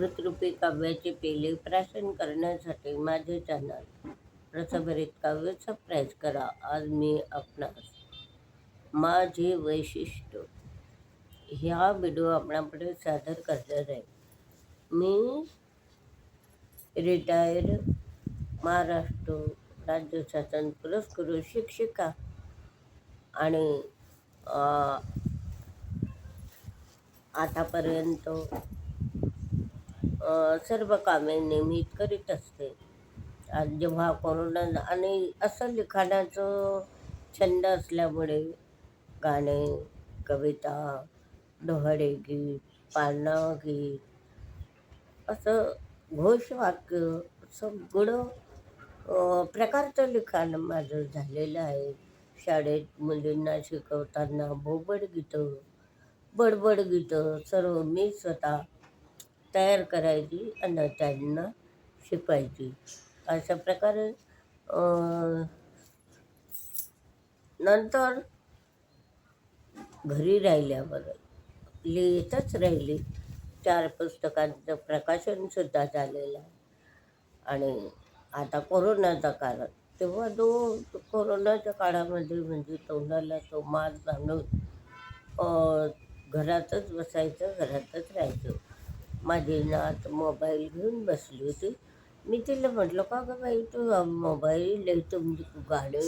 मृतरूपी काव्याचे पेले प्राशन करण्यासाठी माझे चॅनल. रसभरीत काव्य सबस्क्राईब करा. आज मी आपणास माझे वैशिष्ट्य ह्या व्हिडिओ आपणापुढे सादर करणार आहे. मी रिटायर्ड महाराष्ट्र राज्य शासन पुरस्कृत शिक्षिका आणि आतापर्यंत सर्व कामे नियमित करीत असते. आणि जेव्हा कोरोना आणि असं लिखाणाचं छंद असल्यामुळे गाणे कविता डोहाळे गीत पानं गीत असं घोषवाक्य सगळं प्रकारचं लिखाण माझं झालेलं आहे. शाळेत मुलींना शिकवताना बोबड गीतं बडबड गीतं सर्व मी स्वतः तयार करायची आणि त्यांना शिकवायची. अशा प्रकारे नंतर घरी राहिल्यावर लिहितच राहिली. चार पुस्तकांचं प्रकाशनसुद्धा झालेलं. आहे आणि आता कोरोनाचा काळ. तेव्हा तो कोरोनाच्या काळामध्ये म्हणजे तोंडाला तो माल घालून घरातच बसायचं घरातच राहायचं. माझी नात मोबाईल घेऊन बसली होती. मी तिला म्हटलं का गं बाई तू मोबाईल लई म्हणजे गाणे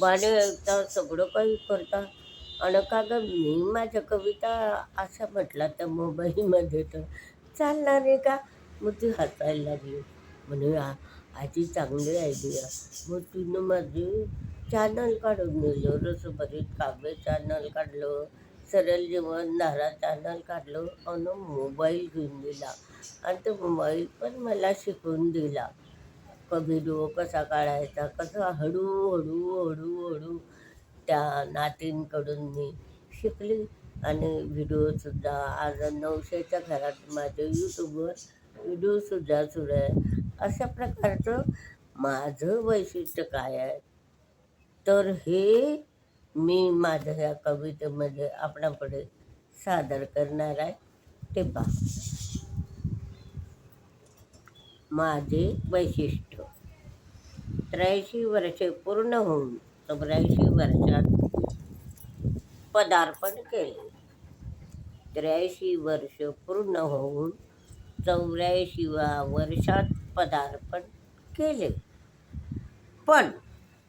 गाणे ऐकता सगळं काही करता. आणि का गं मी माझ्या कविता अशा म्हटला त्या मोबाईलमध्ये तर चालणार आहे का? मग ती हसायला लागली. म्हणे आजी चांगली आयडिया मग तिनं माझी चॅनल काढून दिलं रसोबरीत काव्य चॅनल काढलं. सरळ जीवन धारा चॅनल काढलं आणि मोबाईल घेऊन दिला. आणि तो मोबाईल पण मला शिकवून दिला. व्हिडिओ कसा काढायचा कसा हळूहळू हळूहळू त्या नातींकडून मी शिकली. आणि व्हिडिओसुद्धा आज नऊशेच्या घरात माझ्या यूट्यूबवर व्हिडिओसुद्धा सुरू आहे. अशा प्रकारचं माझं वैशिष्ट्य काय आहे? तर हे मी माझ्या ह्या कवितेमध्ये आपणापुढे सादर करणार आहे. ते पहा. माझे वैशिष्ट्य. त्र्याऐंशी वर्षे पूर्ण होऊन चौऱ्याऐंशी वर्षात पदार्पण केले. त्र्याऐंशी वर्ष पूर्ण होऊन चौऱ्याऐंशीव्या वर्षात पदार्पण केले. पण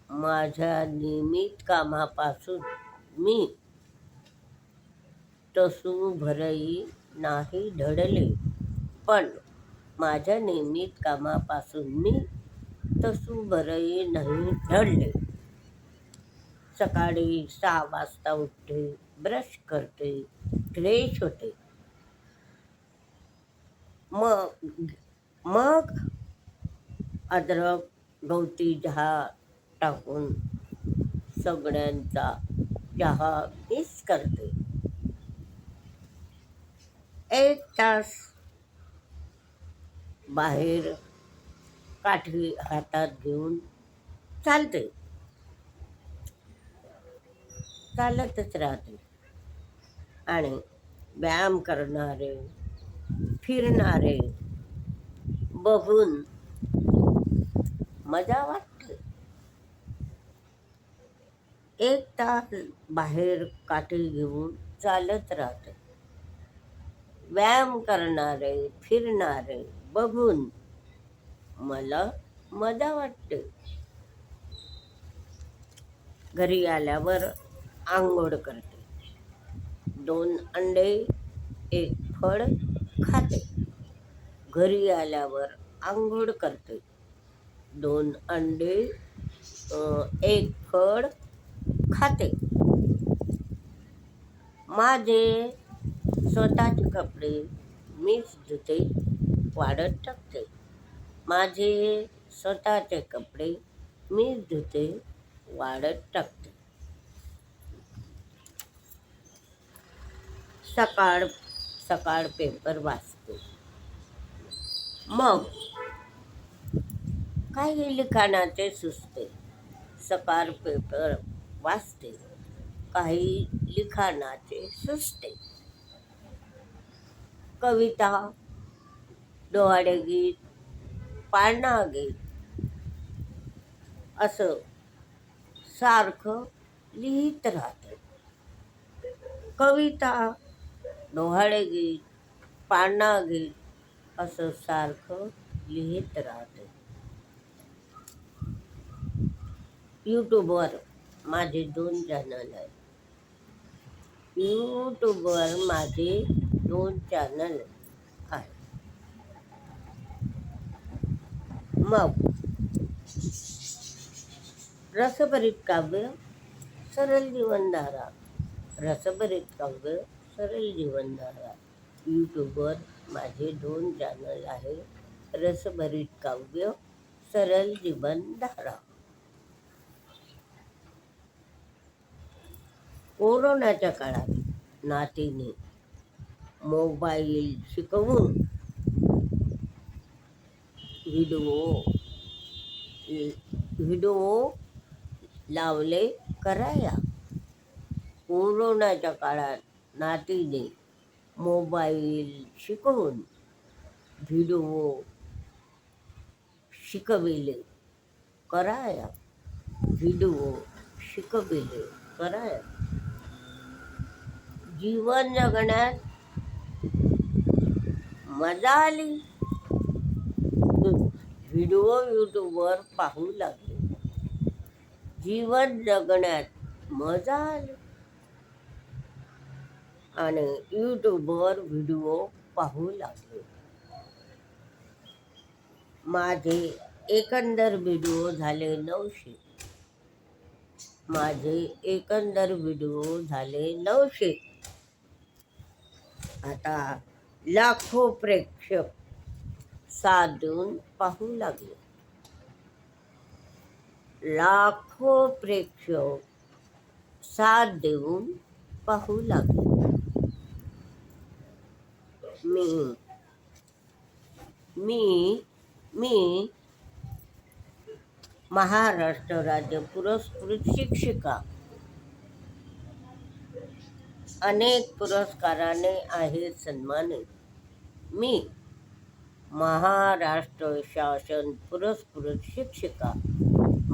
माझ्या नियमित कामापासून मी तसू भरई नाही ढळले. पण माझ्या नियमित कामापासून मी तसू भरई नाही ढळले. सकाळी सहा वाजता उठते ब्रश करते फ्रेश होते. मग मग अद्रक गवती चहा टाकून सगळ्यांचा चहा मिस करते. एक तास बाहेर काठी हातात घेऊन चालते. चालतच राहते. आणि व्यायाम करणारे फिरणारे बघून मजा वाटते. एक तास बाहेर काठी घेऊन चालत राहते. व्यायाम करणारे फिरणारे बघून मला मजा वाटते. घरी आल्यावर आंघोळ करते. दोन अंडे एक फळ खाते. घरी आल्यावर आंघोळ करते. दोन अंडे एक फळ खाते. माझे स्वतःचे कपडे मीच धुते वाढत टाकते. माझे स्वतःचे कपडे मीच धुते वाढत टाकते. सकाळ सकाळ पेपर वाचते. मग काही लिखाणाचे सुचते. सकाळ पेपर वाचते काही लिखाणाचे सुचते. कविता डोहाडे गीत पाळणा गीत असं सारखं लिहित राहते. कविता डोहाळे गीत पाळणा गीत असं सारखं लिहित राहते. यूट्यूबवर माझे दोन चॅनल आहेत. यूट्यूबवर माझे दोन चॅनल आहेत. मग रसभरीत काव्य सरळ जीवनधारा रसभरीत काव्य सरळ जीवनधारा यूट्यूबवर माझे दोन चॅनल आहे. रसभरीत काव्य सरळ जीवनधारा कोरोनाच्या काळात नातीने मोबाईल शिकवून व्हिडिओ व्हिडिओ लावले कराया कोरोनाच्या काळात नातीने मोबाईल शिकवून व्हिडिओ शिकविले कराया व्हिडिओ शिकविले कराया जीवन जगण्यात मजा आली. व्हिडिओ यूट्यूबवर पाहू लागले. जीवन जगण्यात मजा आली. आणि यूट्यूबवर व्हिडिओ पाहू लागले. माझे एकंदर व्हिडिओ झाले नऊशे. माझे एकंदर व्हिडिओ झाले नऊशे. आता लाखो प्रेक्षक साथ देऊन पाहू लागले. लाखो प्रेक्षक साथ देऊन पाहू लागले. मी मी मी महाराष्ट्र राज्य पुरस्कृत शिक्षिका अनेक पुरस्काराने आहे सन्मानित. मी महाराष्ट्र शासन पुरस्कृत शिक्षिका.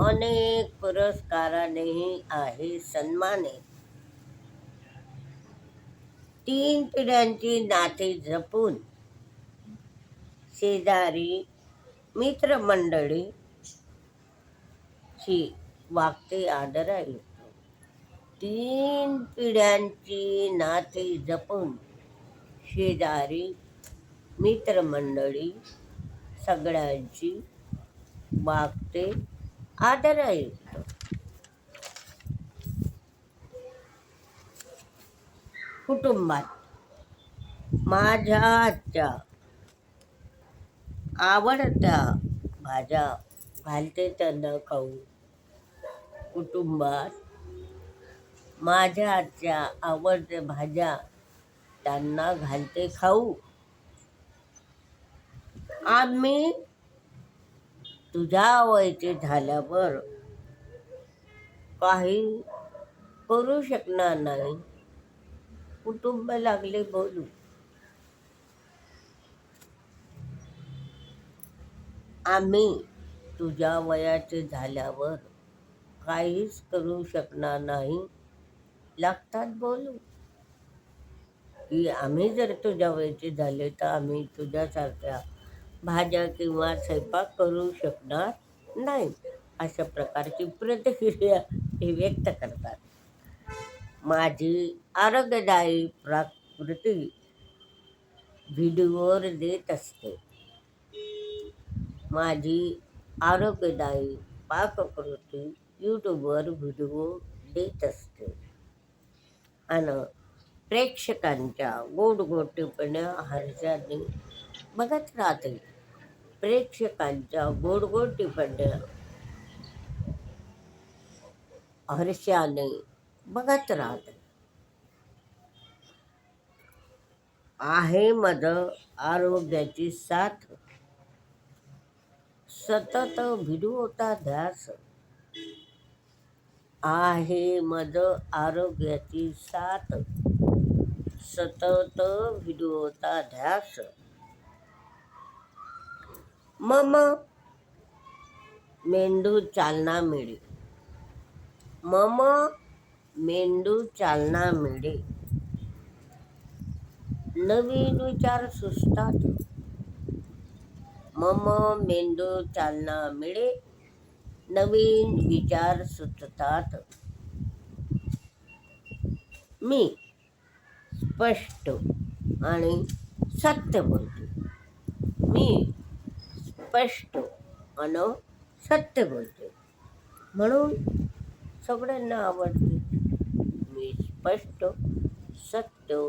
अनेक पुरस्कारानेही आहे सन्मानित. तीन पिढ्यांची नाते जपून शेजारी मित्रमंडळी ची वागते आदराई. तीन पिढ्यांची नाते जपून शेजारी मित्रमंडळी सगळ्यांची वागते आदरायुक्त. कुटुंबात माझ्या आजच्या आवडत्या भाज्या घालते त्यांना खाऊ. कुटुंबात माझ्या आजच्या आवडत्या भाज्या त्यांना घालते खाऊ. आम्ही तुझ्या वयचे झाल्यावर काही करू शकणार नाही. कुटुंब लागले बोलू. आम्ही तुझ्या वयाचे झाल्यावर काहीच करू शकणार नाही. लागतात बोलू. की आम्ही जर तुझ्या वयचे झाले तर आम्ही तुझ्यासारख्या भाज्या किंवा स्वयंपाक करू शकणार नाही अशा प्रकारची प्रतिक्रिया हे व्यक्त करतात. माझी आरोग्यदायी प्राकृती व्हिडिओवर देत असते. माझी आरोग्यदायी पाककृती यूट्यूबवर व्हिडिओ देत असते. आणि प्रेक्षकांच्या गोड गोड टिप्पण्या हर्षाने बघत राहते. प्रेक्षकांच्या गोड गोड टिप्पण्या हर्षाने बघत राहते. आहे मद आरोग्याची साथ. सतत व्हिडिओचा ध्यास. आहे मद आरोग्याची साथ. सतत व्हिडिओचा ध्यास मम मेंदू चालना मिळे. मम मेंदू चालना मिळे. नवीन विचार सुचतात. मम मेंदू चालना मिळे. नवीन विचार सुचतात. मी स्पष्ट आणि सत्य बोलते. मी स्पष्ट आणि सत्य बोलते. म्हणून सगळ्यांना आवडते. मी स्पष्ट सत्य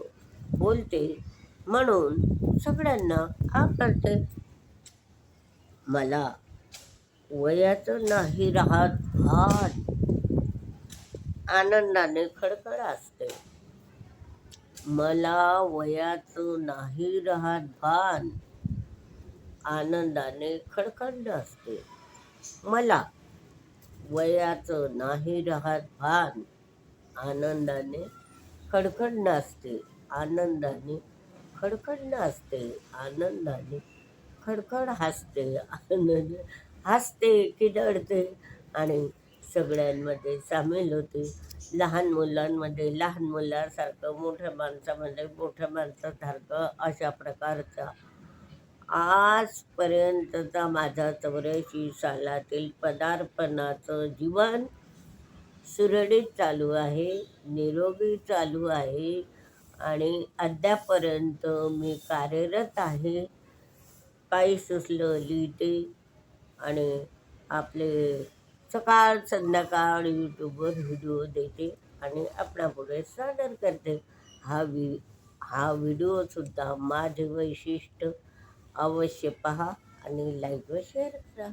बोलते. म्हणून सगळ्यांना आवडते. मला वयाचं नाही राहत भान. आनंदाने खडखड असते. मला वयाचं नाही राहत भान. आनंदाने खडखड असते. मला वयाचं नाही राहत भान. आनंदाने खडखड असते आनंदाने खडखड असते आनंदाने खडखड हसते. आनंद हसते किदळते आणि सगळ्यांमध्ये सामील होते. लहान मुलांमध्ये लहान मुलासारखं मोठ्या माणसामध्ये मोठ्या माणसासारखं अशा प्रकारचा. आजपर्यंतचा माझा चौऱ्याऐंशी सालातील पदार्पणाचं जीवन सुरळीत चालू आहे निरोगी चालू आहे आणि अद्यापर्यंत मी कार्यरत आहे. काही सुचलं लिहिते आणि आपले सकाळ संध्याकाळ यूट्यूबवर व्हिडिओ देते आणि आपणापुढे सादर करते. हा वि हा व्हिडिओसुद्धा माझे वैशिष्ट्य अवश्य पहा आणि लाईक व शेअर करा.